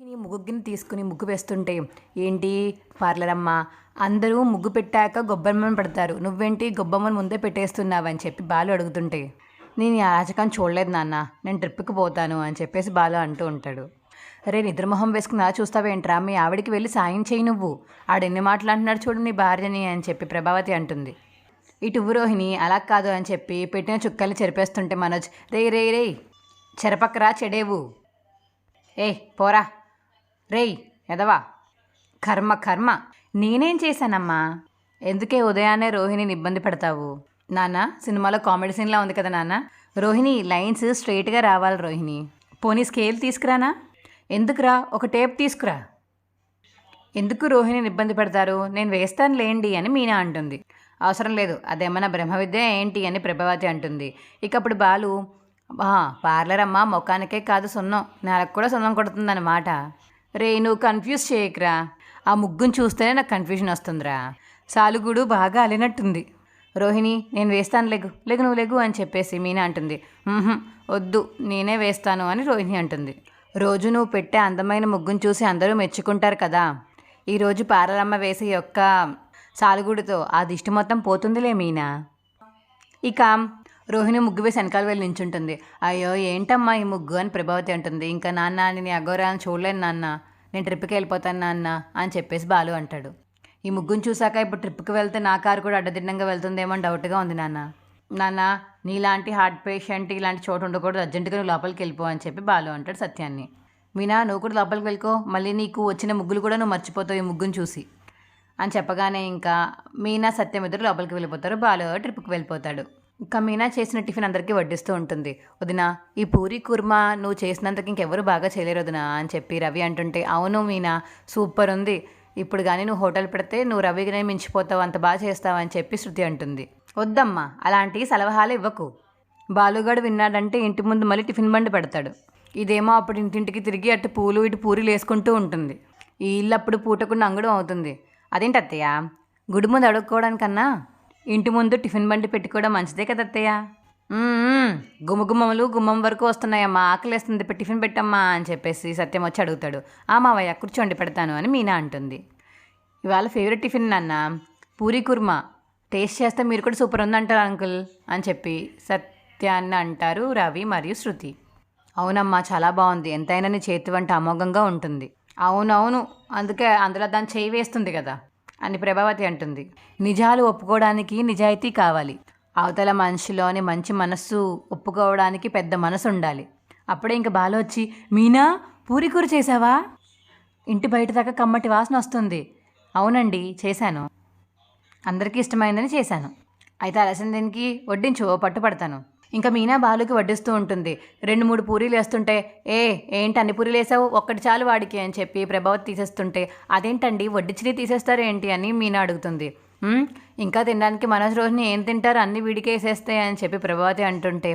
నీ ముగ్గుని తీసుకుని ముగ్గు వేస్తుంటే ఏంటి పార్లరమ్మ? అందరూ ముగ్గు పెట్టాక గొబ్బెమ్మను పెడతారు. నువ్వేంటి గొబ్బెమ్మను ముందే పెట్టేస్తున్నావని చెప్పి బాలు అడుగుతుంటే నేను ఈ అరాచకాన్ని చూడలేదు నాన్న. నేను ట్రిప్కి పోతాను. అని చెప్పేసి బాలు అంటూ ఉంటాడు. రే నిద్రమొహం వేసుకుని అలా చూస్తావేంట్రా? మీ ఆవిడికి వెళ్ళి సాయం చేయి నువ్వు. ఆడెన్ని మాటలు అంటున్నాడు చూడు నీ భార్యని అని చెప్పి ప్రభావతి అంటుంది. ఇటు రోహిణి అలా కాదు అని చెప్పి పెట్టిన చుక్కల్ని చెరిపేస్తుంటే మనోజ్ రే రే రే చెరపక్కరా చెడేవు. ఏ పోరా. రేయ్ ఎదవా. కర్మ కర్మ. నేనేం చేశానమ్మా? ఎందుకే ఉదయాన్నే రోహిణిని ఇబ్బంది పెడతావు? నాన్న సినిమాలో కామెడీ సీన్లా ఉంది కదా నాన్న. రోహిణి లైన్స్ స్ట్రైట్గా రావాలి రోహిణి. పోనీ స్కేల్ తీసుకురానా? ఎందుకురా? ఒక టేప్ తీసుకురా. ఎందుకు రోహిణిని ఇబ్బంది పెడతారు? నేను వేస్తాను లేండి అని మీనా అంటుంది. అవసరం లేదు అదేమన్నా బ్రహ్మ విద్య ఏంటి అని ప్రభావతి అంటుంది. ఇక అప్పుడు బాలు పార్లర్ అమ్మ ముఖానికే కాదు సున్నం. నాకు కూడా సున్నం కొడుతుందన్నమాట. రే నువ్వు కన్ఫ్యూజ్ చేయకురా. ఆ ముగ్గును చూస్తేనే నాకు కన్ఫ్యూజన్ వస్తుందిరా. సాలుగుడు బాగా అలినట్టుంది. రోహిణి నేను వేస్తాను లెగు. లెగు నువ్వు లెగు అని చెప్పేసి మీనా అంటుంది. వద్దు నేనే వేస్తాను అని రోహిణి అంటుంది. రోజు నువ్వు పెట్టే అందమైన ముగ్గును చూసి అందరూ మెచ్చుకుంటారు కదా. ఈరోజు పారలమ్మ వేసే యొక్క సాలుగుడితో ఆ దిష్టి మొత్తం పోతుందిలే మీనా. ఇక రోహిణి ముగ్గు వేసి వెనకాల వెళ్ళి నించుంటుంది. అయ్యో ఏంటమ్మా ఈ ముగ్గు అని ప్రభావతి అంటుంది. ఇంకా నాన్న నేను అఘోరాలను చూడలేను నాన్న. నేను ట్రిప్కి వెళ్ళిపోతాను నాన్న అని చెప్పేసి బాలు అంటాడు. ఈ ముగ్గును చూసాక ఇప్పుడు ట్రిప్కి వెళ్తే నా కారు కూడా అడ్డదిడ్డంగా వెళ్తుందేమో అని డౌట్గా ఉంది నాన్న. నాన్న నీలాంటి హార్ట్ పేషెంట్ ఇలాంటి చోటు ఉండకూడదు. అర్జెంటుగా నువ్వు లోపలికి వెళ్ళిపో అని చెప్పి బాలు అంటాడు సత్యాన్ని. మీనా నువ్వు కూడా లోపలికి వెళ్ళుకో. మళ్ళీ నీకు వచ్చిన ముగ్గులు కూడా నువ్వు మర్చిపోతావు ఈ ముగ్గును చూసి అని చెప్పగానే ఇంకా మీనా సత్యం ఇద్దరు లోపలికి వెళ్ళిపోతారు. బాలు ట్రిప్కి వెళ్ళిపోతాడు. ఇంకా మీనా చేసిన టిఫిన్ అందరికీ వడ్డిస్తూ ఉంటుంది. వదిన ఈ పూరి కుర్మా నువ్వు చేసినంతకి ఇంకెవరు బాగా చేయలేరు వదిన అని చెప్పి రవి అంటుంటే అవును మీనా సూపర్ ఉంది. ఇప్పుడు కానీ నువ్వు హోటల్ పెడితే నువ్వు రవిగానే మించిపోతావు అంత బాగా చేస్తావు అని చెప్పి శృతి అంటుంది. వద్దమ్మా అలాంటి సలహాలు ఇవ్వకు. బాలుగాడు విన్నాడంటే ఇంటి ముందు మళ్ళీ టిఫిన్ బండి పెడతాడు. ఇదేమో అప్పుడు ఇంటింటికి తిరిగి అటు పూలు ఇటు పూరీలు వేసుకుంటూ ఉంటుంది. ఈ ఇల్లు అప్పుడు పూటకుండా అంగడం అవుతుంది. అదేంటి అత్తయ్య గుడి ముందు అడుక్కోవడానికన్నా ఇంటి ముందు టిఫిన్ బండి పెట్టుకోవడం మంచిదే కదా అత్తయ్య? గుమ్మగుమ్మలు గుమ్మం వరకు వస్తున్నాయమ్మా. ఆకలేస్తుంది టిఫిన్ పెట్టమ్మా అని చెప్పేసి సత్యం వచ్చి అడుగుతాడు. ఆ మావయ్య కూర్చోండి పెడతాను అని మీనా అంటుంది. ఇవాళ ఫేవరెట్ టిఫిన్ నాన్న పూరి కుర్మా. టేస్ట్ చేస్తే మీరు కూడా సూపర్ ఉందంటారు అంకుల్ అని చెప్పి సత్యాన్ని అంటారు రవి మరియు శృతి. అవునమ్మా చాలా బాగుంది. ఎంతైనా నీ చేతి వంట అమోఘంగా ఉంటుంది. అవునవును అందుకే అందులో దాన్ని చేయి వేస్తుంది కదా. అని ప్రభావతి అంటుంది. నిజాలు ఒప్పుకోవడానికి నిజాయితీ కావాలి. అవతల మనిషిలోని మంచి మనస్సు ఒప్పుకోవడానికి పెద్ద మనసు ఉండాలి. అప్పుడే ఇంక బాలు వచ్చి మీనా పూరి కూర చేసావా? ఇంటి బయట దాకా కమ్మటి వాసన వస్తుంది. అవునండి చేశాను. అందరికీ ఇష్టమైందని చేశాను. అయితే అలసిన దీనికి వడ్డించు పట్టుపడతాను ఇంకా మీనా బాలుకి వడ్డిస్తూ ఉంటుంది. రెండు మూడు పూరీలు వేస్తుంటే ఏ ఏంటి అన్ని పూరీలు వేసావు? ఒక్కటి చాలు వాడికి అని చెప్పి ప్రభావతి తీసేస్తుంటే అదేంటండి? వడ్డించిని తీసేస్తారు ఏంటి? అని మీనా అడుగుతుంది. ఇంకా తినడానికి మనసు రోజుని ఏం తింటారు? అన్ని వీడికే వేసేస్తే అని చెప్పి ప్రభావతి అంటుంటే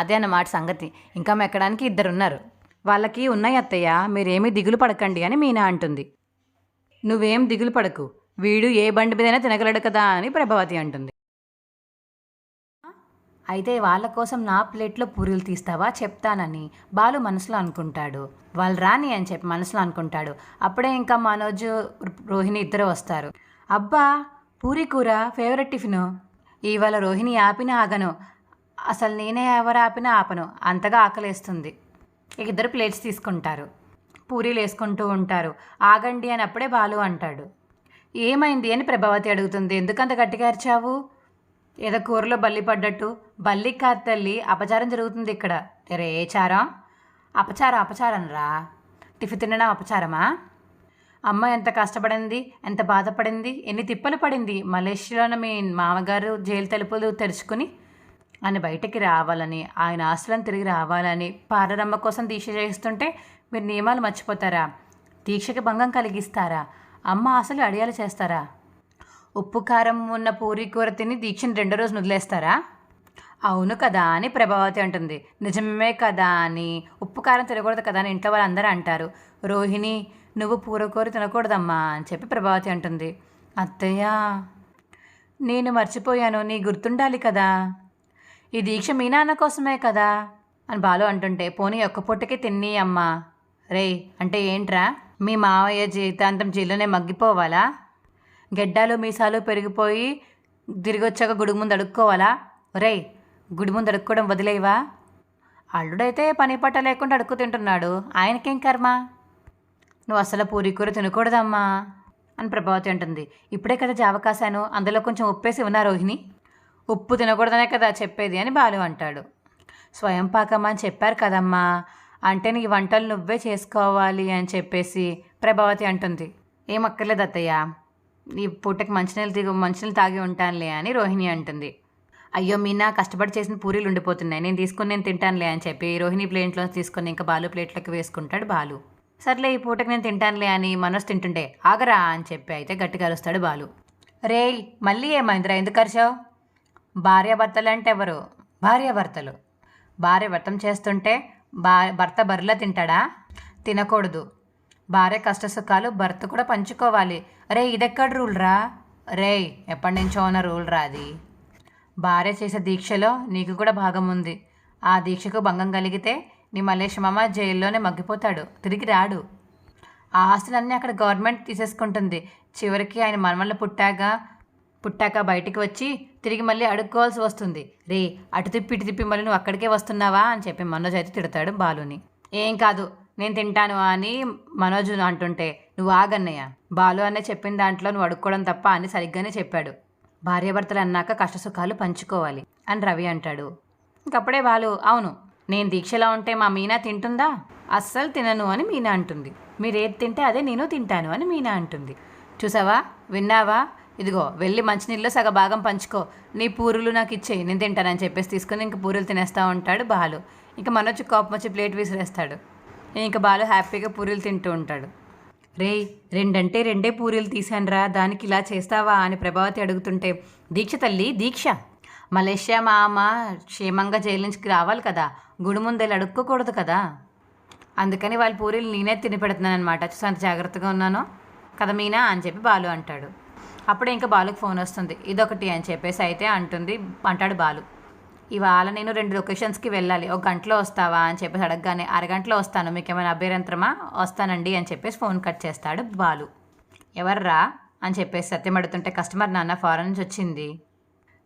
అదే అన్నమాట సంగతి. ఇంకా మెక్కడానికి ఇద్దరు ఉన్నారు వాళ్ళకి ఉన్నాయి అత్తయ్య మీరేమీ దిగులు పడకండి అని మీనా అంటుంది. నువ్వేం దిగులు పడకు. వీడు ఏ బండి మీదైనా తినగలడు కదా అని ప్రభావతి అంటుంది. అయితే వాళ్ళ కోసం నా ప్లేట్లో పూరీలు తీస్తావా చెప్తానని బాలు మనసులో అనుకుంటాడు. వాళ్ళు రాని అని చెప్పి మనసులో అనుకుంటాడు. అప్పుడే ఇంకా మనోజ్ రోహిణి ఇద్దరు వస్తారు. అబ్బా పూరి కూర ఫేవరెట్ టిఫిన్. ఇవాళ రోహిణి ఆపిన ఆగను. అసలు నేనే ఎవరు ఆపినా ఆపను. అంతగా ఆకలేస్తుంది. ఇక ఇద్దరు ప్లేట్స్ తీసుకుంటారు. పూరీలు వేసుకుంటూ ఉంటారు. ఆగండి అని అప్పుడే బాలు అంటాడు. ఏమైంది అని ప్రభావతి అడుగుతుంది. ఎందుకంత గట్టిగా అరిచావు? ఏదో కూరలో బల్లి పడ్డట్టు. బల్లి కాదు తల్లి అపచారం జరుగుతుంది ఇక్కడ. రే చారం? అపచారం అపచారం రా. టిఫిన్ తినడం అపచారమా? అమ్మ ఎంత కష్టపడింది ఎంత బాధపడింది ఎన్ని తిప్పలు పడింది. మలేషియాలో మీ మామగారు జైలు తలుపులు తెరుచుకుని ఆయన బయటకి రావాలని ఆయన ఆస్తులను తిరిగి రావాలని పారరమ్మ కోసం దీక్ష చేస్తుంటే మీరు నియమాలు మర్చిపోతారా? దీక్షకి భంగం కలిగిస్తారా? అమ్మ ఆశలు అడియాలు చేస్తారా? ఉప్పు కారం ఉన్న పూరి కూర తిని దీక్షను రెండో రోజు వదిలేస్తారా? అవును కదా అని ప్రభావతి అంటుంది. నిజమే కదా అని. ఉప్పు కారం తినకూడదు కదా అని ఇంట్లో వాళ్ళందరూ అంటారు. రోహిణి నువ్వు పూరకూర తినకూడదమ్మా అని చెప్పి ప్రభావతి అంటుంది. అత్తయ్య నేను మర్చిపోయాను. నీ గుర్తుండాలి కదా. ఈ దీక్ష మీ నాన్న కోసమే కదా అని బాలు అంటుంటే పోనీ ఒక్క పూటకి తిన్ని అమ్మా. రేయ్ అంటే ఏంట్రా? మీ మావయ్య జీవితాంతం జైల్లోనే మగ్గిపోవాలా? గెడ్డాలు మీసాలు పెరిగిపోయి తిరిగొచ్చాక గుడి ముందు అడుక్కోవాలా? రేయ్ గుడి ముందు అడుక్కోవడం వదిలేవా అల్లుడైతే పని పట్ట లేకుండా అడుక్కు తింటున్నాడు. ఆయనకేం కర్మ? నువ్వు అసలు పూరి కూర తినకూడదమ్మా అని ప్రభావతి అంటుంది. ఇప్పుడే కదా జావ కాశాను అందులో కొంచెం ఉప్పేసి ఉన్నా రోహిణి. ఉప్పు తినకూడదనే కదా చెప్పేది అని బాలు అంటాడు. స్వయం పాకం అని చెప్పారు కదమ్మా. అంటే నీ వంటలు నువ్వే చేసుకోవాలి అని చెప్పేసి ప్రభావతి అంటుంది. ఏం అక్కర్లేదు అత్తయ్య. ఈ పూటకి మంచినీళ్ళు దిగు మంచినీళ్ళు తాగి ఉంటానులే అని రోహిణి అంటుంది. అయ్యో మీనా కష్టపడి చేసిన పూరీలు ఉండిపోతున్నాయి. నేను తీసుకుని నేను తింటానులే అని చెప్పి రోహిణి ప్లేట్లో తీసుకొని ఇంకా బాలు ప్లేట్లోకి వేసుకుంటాడు బాలు. సర్లే ఈ పూటకి నేను తింటానులే అని మనోజ్ తింటుండే. ఆగరా అని చెప్పి అయితే గట్టిగా అరుస్తాడు బాలు. రేయ్ మళ్ళీ ఏమైందిరా? ఎందుకు అరిచావు? భార్యాభర్తలు అంటే ఎవరు? భార్యాభర్తలు. భార్య వ్రతం చేస్తుంటే బా భర్త బరిలో తింటాడా? తినకూడదు. భార్య కష్టసుఖాలు భర్త కూడా పంచుకోవాలి. రే ఇదెక్కడ రూల్ రా? రేయ్ ఎప్పటి నుంచో ఉన్న రూల్ రా అది. భార్య చేసే దీక్షలో నీకు కూడా భాగం ఉంది. ఆ దీక్షకు భంగం కలిగితే నీ మల్లేశమామ జైల్లోనే మగ్గిపోతాడు. తిరిగి రాడు. ఆ ఆస్తులన్నీ అక్కడ గవర్నమెంట్ తీసేసుకుంటుంది. చివరికి ఆయన మనమల్ల పుట్టాక పుట్టాక బయటికి వచ్చి తిరిగి మళ్ళీ అడుక్కోవాల్సి వస్తుంది. రే అటు తిప్పి ఇటు తిప్పి మళ్ళీ నువ్వు అక్కడికే వస్తున్నావా అని చెప్పి మనోజ్ అయితే తిడతాడు బాలుని. ఏం కాదు. నేను తింటాను అని మనోజ్ అంటుంటే నువ్వు ఆగన్నయ్య. బాలు అనే చెప్పిన దాంట్లో నువ్వు అడుక్కోవడం తప్ప అని సరిగ్గానే చెప్పాడు. భార్యాభర్తలు అన్నాక కష్టసుఖాలు పంచుకోవాలి అని రవి అంటాడు. ఇంకప్పుడే బాలు అవును నేను దీక్షలో ఉంటే మా మీనా తింటుందా? అస్సలు తినను అని మీనా అంటుంది. మీరు ఏది తింటే అదే నేను తింటాను అని మీనా అంటుంది. చూసావా? విన్నావా? ఇదిగో వెళ్ళి మంచినీళ్ళు సగ భాగం పంచుకో. నీ పూరులు నాకు ఇచ్చేయి నేను తింటానని చెప్పేసి తీసుకుని ఇంక పూరులు తినేస్తూ ఉంటాడు బాలు. ఇంకా మనొచ్చి కోపం వచ్చి ప్లేట్ విసిరేస్తాడు. ఇంకా బాలు హ్యాపీగా పూరీలు తింటూ ఉంటాడు. రే రెండంటే రెండే పూరీలు తీశానురా దానికి ఇలా చేస్తావా అని ప్రభావతి అడుగుతుంటే దీక్ష తల్లి దీక్ష. మలేషియా మా క్షేమంగా జైలు నుంచి రావాలి కదా గుడి ముందు అడుక్కోకూడదు కదా. అందుకని వాళ్ళ పూరీలు నేనే తిని పెడుతున్నాను అనమాట అంత జాగ్రత్తగా ఉన్నాను. కదా మీనా అని చెప్పి బాలు అంటాడు. అప్పుడే ఇంకా బాలుకి ఫోన్ వస్తుంది. ఇదొకటి అని చెప్పేసి అయితే అంటుంది అంటాడు బాలు. ఇవాళ నేను రెండు లొకేషన్స్కి వెళ్ళాలి. ఒక గంటలో వస్తావా అని చెప్పేసి అడగగానే అరగంటలో వస్తాను. మీకు ఏమైనా అభ్యంతరమా వస్తానండి అని చెప్పేసి ఫోన్ కట్ చేస్తాడు బాలు. ఎవర్రా? అని చెప్పేసి సత్యం అడుగుతుంటే కస్టమర్ నాన్న ఫారెన్ నుంచి వచ్చింది.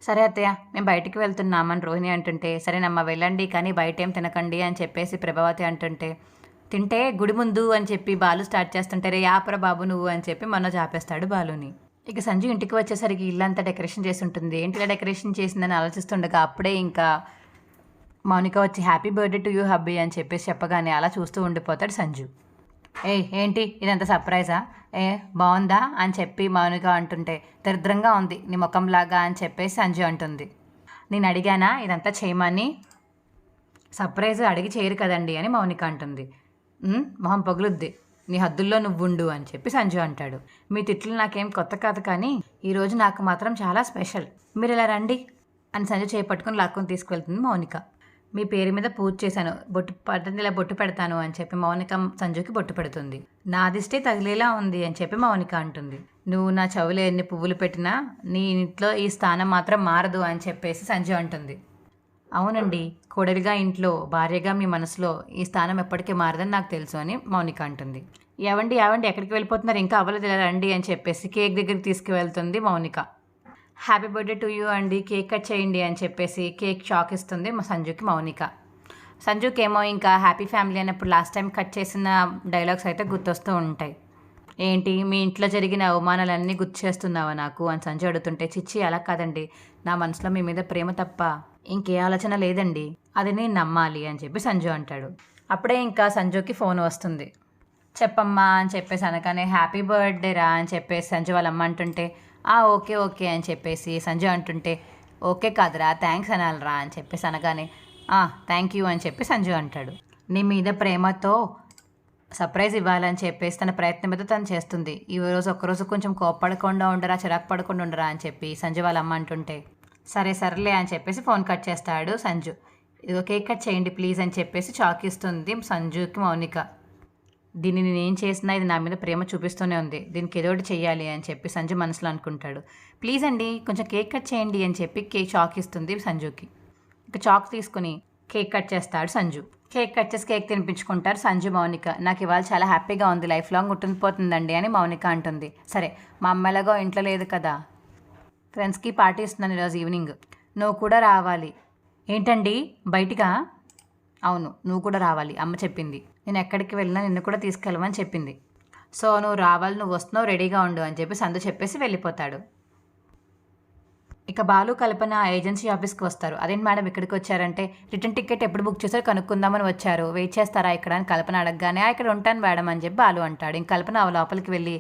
సరే అత్తయ్య మేము బయటికి వెళ్తున్నామని రోహిణి అంటుంటే సరేనమ్మా వెళ్ళండి కానీ బయట ఏం తినకండి అని చెప్పేసి ప్రభావతి అంటుంటే తింటే గుడి ముందు అని చెప్పి బాలు స్టార్ట్ చేస్తుంటే రే యాపర బాబు నువ్వు అని చెప్పి మనోజ్ ఆపేస్తాడు బాలుని. ఇక సంజు ఇంటికి వచ్చేసరికి ఇల్లంతా డెకరేషన్ చేసి ఉంటుంది. ఏంటిలా డెకరేషన్ చేసిందని ఆలోచిస్తుండగా అప్పుడే ఇంకా మౌనిక వచ్చి happy birthday to you hubby అని చెప్పేసి చెప్పగానే అలా చూస్తూ ఉండిపోతాడు సంజు. ఏ ఏంటి? ఇదంతా సర్ప్రైజా ఏ బాగుందా? అని చెప్పి మౌనిక అంటుంటే దరిద్రంగా ఉంది నీ ముఖంలాగా అని చెప్పేసి సంజు అంటుంది. నేను అడిగానా? ఇదంతా చేయమని సర్ప్రైజ్ అడిగి చేయరు కదండి అని మౌనిక అంటుంది. మొహం పగులుద్ది. నీ హద్దుల్లో నువ్వుండు అని చెప్పి సంజు అంటాడు. మీ తిట్లు నాకేం కొత్త కాదు కానీ ఈరోజు నాకు మాత్రం చాలా స్పెషల్. మీరు ఇలా రండి అని సంజు చేపట్టుకుని లాక్కుని తీసుకువెళ్తుంది మౌనిక. మీ పేరు మీద పూజ చేశాను. బొట్టు పడింది ఇలా బొట్టు పెడతాను అని చెప్పి మౌనిక సంజుకి బొట్టు పెడుతుంది. నా దిష్టే తగిలేలా ఉంది అని చెప్పి మౌనిక అంటుంది. నువ్వు నా చెవులో ఎన్ని పువ్వులు పెట్టినా నీ ఇంట్లో ఈ స్థానం మాత్రం మారదు అని చెప్పేసి సంజు అంటుంది. అవునండి. కోడలిగా ఇంట్లో భార్యగా మీ మనసులో ఈ స్థానం ఎప్పటికీ మారదని నాకు తెలుసు అని మౌనిక అంటుంది. ఏవండి ఏవండి ఎక్కడికి వెళ్ళిపోతున్నారు? ఇంకా అవ్వలేదు ఇలా రండి అని చెప్పేసి కేక్ దగ్గరికి తీసుకువెళ్తుంది Mounika. Happy birthday to you అండి. కేక్ కట్ చేయండి అని చెప్పేసి కేక్ షాక్ ఇస్తుంది మా సంజుకి మౌనిక. సంజుకి ఏమో ఇంకా హ్యాపీ ఫ్యామిలీ అన్నప్పుడు లాస్ట్ టైం కట్ చేసిన డైలాగ్స్ అయితే గుర్తొస్తూ ఉంటాయి. ఏంటి మీ ఇంట్లో జరిగిన అవమానాలన్నీ గుర్తు చేస్తున్నావా నాకు? అని సంజు అడుగుతుంటే చిచ్చి అలా కాదండి. నా మనసులో మీ మీద ప్రేమ తప్ప ఇంకే ఆలోచన లేదండి. అది నేను నమ్మాలి అని చెప్పి సంజు అంటాడు. అప్పుడే ఇంకా సంజుకి ఫోన్ వస్తుంది. చెప్పమ్మా అని చెప్పేసి అనగానే హ్యాపీ బర్త్డే రా అని చెప్పేసి సంజు వాళ్ళ అమ్మ అంటుంటే ఆ ఓకే ఓకే అని చెప్పేసి సంజు అంటుంటే ఓకే కాదురా థ్యాంక్స్ అనాలిరా అని చెప్పేసి అనగానే థ్యాంక్ యూ అని చెప్పి సంజు అంటాడు. నీ మీద ప్రేమతో సర్ప్రైజ్ ఇవ్వాలని చెప్పేసి తన ప్రయత్నం మీద తను చేస్తుంది. ఈ రోజు ఒక్కరోజు కొంచెం కోప్పడకుండా ఉండరా చిరాకు పడకుండా ఉండరా అని చెప్పి సంజు వాళ్ళ అమ్మ అంటుంటే సరే సర్లే అని చెప్పేసి ఫోన్ కట్ చేస్తాడు సంజు. ఇదిగో కేక్ కట్ చేయండి ప్లీజ్ అని చెప్పేసి చాక్ ఇస్తుంది సంజుకి మౌనిక. దీన్ని నేను ఏం చేసినా ఇది నా మీద ప్రేమ చూపిస్తూనే ఉంది. దీనికి ఏదో ఒకటి చెయ్యాలి అని చెప్పి సంజు మనసులో అనుకుంటాడు. ప్లీజ్ అండి కొంచెం కేక్ కట్ చేయండి అని చెప్పి కేక్ చాక్ ఇస్తుంది సంజుకి. ఇక చాక్ తీసుకుని కేక్ కట్ చేస్తాడు సంజు. కేక్ కట్ చేసి కేక్ తినిపించుకుంటారు సంజు మౌనిక. నాకు ఇవాళ చాలా హ్యాపీగా ఉంది లైఫ్ లాంగ్ ఉంటుండిపోతుందండి అని మౌనిక అంటుంది. సరే మా అమ్మ ఎలాగో ఇంట్లో లేదు కదా. ఫ్రెండ్స్కి పార్టీ ఇస్తున్నాను ఈరోజు ఈవినింగ్. నువ్వు కూడా రావాలి. ఏంటండి? బయటిగా అవును నువ్వు కూడా రావాలి అమ్మ చెప్పింది. నేను ఎక్కడికి వెళ్ళినా నిన్ను కూడా తీసుకెళ్ళమని చెప్పింది. సో నువ్వు రావాలి నువ్వు వస్తున్నావు రెడీగా ఉండు అని చెప్పి సందు చెప్పేసి వెళ్ళిపోతాడు. ఇక బాలు కల్పన ఏజెన్సీ ఆఫీస్కి వస్తారు. అదేంటి మేడం ఇక్కడికి వచ్చారంటే రిటర్న్ టికెట్ ఎప్పుడు బుక్ చేశారో కనుక్కుందామని వచ్చారు. వెయిట్ చేస్తారా ఇక్కడ అని కల్పన అడగగానే ఇక్కడ ఉంటాను మేడం అని చెప్పి బాలు అంటాడు. ఇంక కల్పన ఆ లోపలికి వెళ్ళి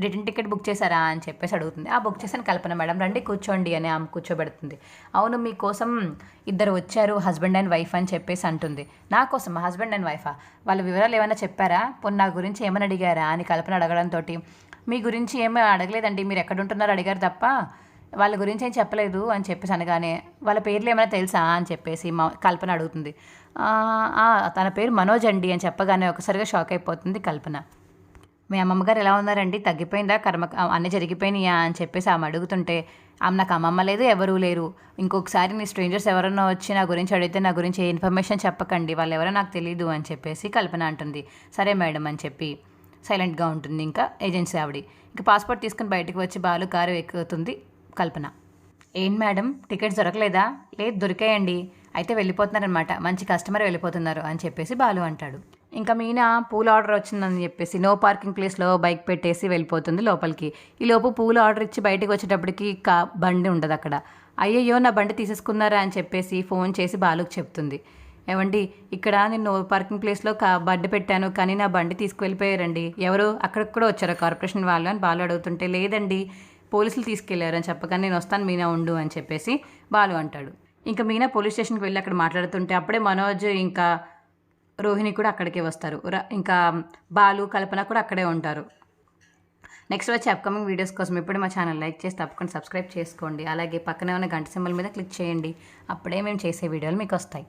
రిటర్న్ టికెట్ బుక్ చేశారా అని చెప్పేసి అడుగుతుంది. ఆ బుక్ చేశాను కల్పన మేడం. రండి కూర్చోండి అని ఆమె కూర్చోబెడుతుంది. అవును మీకోసం ఇద్దరు వచ్చారు హస్బెండ్ అండ్ వైఫ్ అని చెప్పేసి అంటుంది. నా కోసం హస్బెండ్ అండ్ వైఫా? వాళ్ళ వివరాలు ఏమైనా చెప్పారా? పొన్నా నా గురించి ఏమైనా అడిగారా? అని కల్పన అడగడంతో మీ గురించి ఏమీ అడగలేదండి. మీరు ఎక్కడ ఉంటున్నారో అడిగారు తప్ప వాళ్ళ గురించి ఏం చెప్పలేదు అని చెప్పేసి అనగానే వాళ్ళ పేర్లు ఏమైనా తెలుసా? అని చెప్పేసి మా కల్పన అడుగుతుంది. తన పేరు మనోజ్ అండి అని చెప్పగానే ఒకసారిగా షాక్ అయిపోతుంది కల్పన. మీ అమ్మమ్మ గారు ఎలా ఉన్నారండి? తగ్గిపోయిందా? కర్మ అన్నీ జరిగిపోయినాయా? అని చెప్పేసి ఆమె అడుగుతుంటే ఆమె నాకు అమ్మమ్మ లేదు ఎవరూ లేరు. ఇంకొకసారి మీ స్ట్రేంజర్స్ ఎవరన్నా వచ్చి నా గురించి అడిగితే నా గురించి ఏ ఇన్ఫర్మేషన్ చెప్పకండి. వాళ్ళు ఎవరో నాకు తెలియదు అని చెప్పేసి కల్పన అంటుంది. సరే మేడం అని చెప్పి సైలెంట్గా ఉంటుంది. ఇంకా ఏజెన్సీ ఆవిడ. ఇంకా పాస్పోర్ట్ తీసుకుని బయటకు వచ్చి బాలు కారు ఎక్కుతుంది. కల్పన. ఏం మేడం? టికెట్స్ దొరకలేదా? లేదు దొరికాయండి. అయితే వెళ్ళిపోతున్నారనమాట మంచి కస్టమర్ వెళ్ళిపోతున్నారు అని చెప్పేసి బాలు అంటాడు. ఇంకా మీనా పూల ఆర్డర్ వచ్చిందని చెప్పేసి నో పార్కింగ్ ప్లేస్లో బైక్ పెట్టేసి వెళ్ళిపోతుంది లోపలికి. ఈ లోపు పూల ఆర్డర్ ఇచ్చి బయటకు వచ్చేటప్పటికి కా బండి ఉండదు అక్కడ. అయ్యయ్యో నా బండి తీసేసుకున్నారా అని చెప్పేసి ఫోన్ చేసి బాలుకు చెప్తుంది. ఏమండి ఇక్కడ నేను నో పార్కింగ్ ప్లేస్లో కా బండి పెట్టాను కానీ నా బండి తీసుకువెళ్ళిపోయారండి. ఎవరు? అక్కడికి కూడా వచ్చారు కార్పొరేషన్ వాళ్ళు అని బాలు అడుగుతుంటే లేదండి పోలీసులు తీసుకెళ్ళారు అని చెప్పగానే నేను వస్తాను మీనా ఉండు అని చెప్పేసి బాలు అంటాడు. ఇంకా మీనా పోలీస్ స్టేషన్కి వెళ్ళి అక్కడ మాట్లాడుతుంటే అప్పుడే మనోజ్ ఇంకా రోహిణి కూడా అక్కడికే వస్తారు. ఇంకా బాలు కల్పన కూడా అక్కడే ఉంటారు. నెక్స్ట్ వచ్చి అప్కమింగ్ వీడియోస్ కోసం ఇప్పుడు మా ఛానల్ లైక్ చేసి తప్పకుండా సబ్స్క్రైబ్ చేసుకోండి. అలాగే పక్కనే ఉన్న గంట సింబల్ మీద క్లిక్ చేయండి. అప్పుడే మేము చేసే వీడియోలు మీకు వస్తాయి.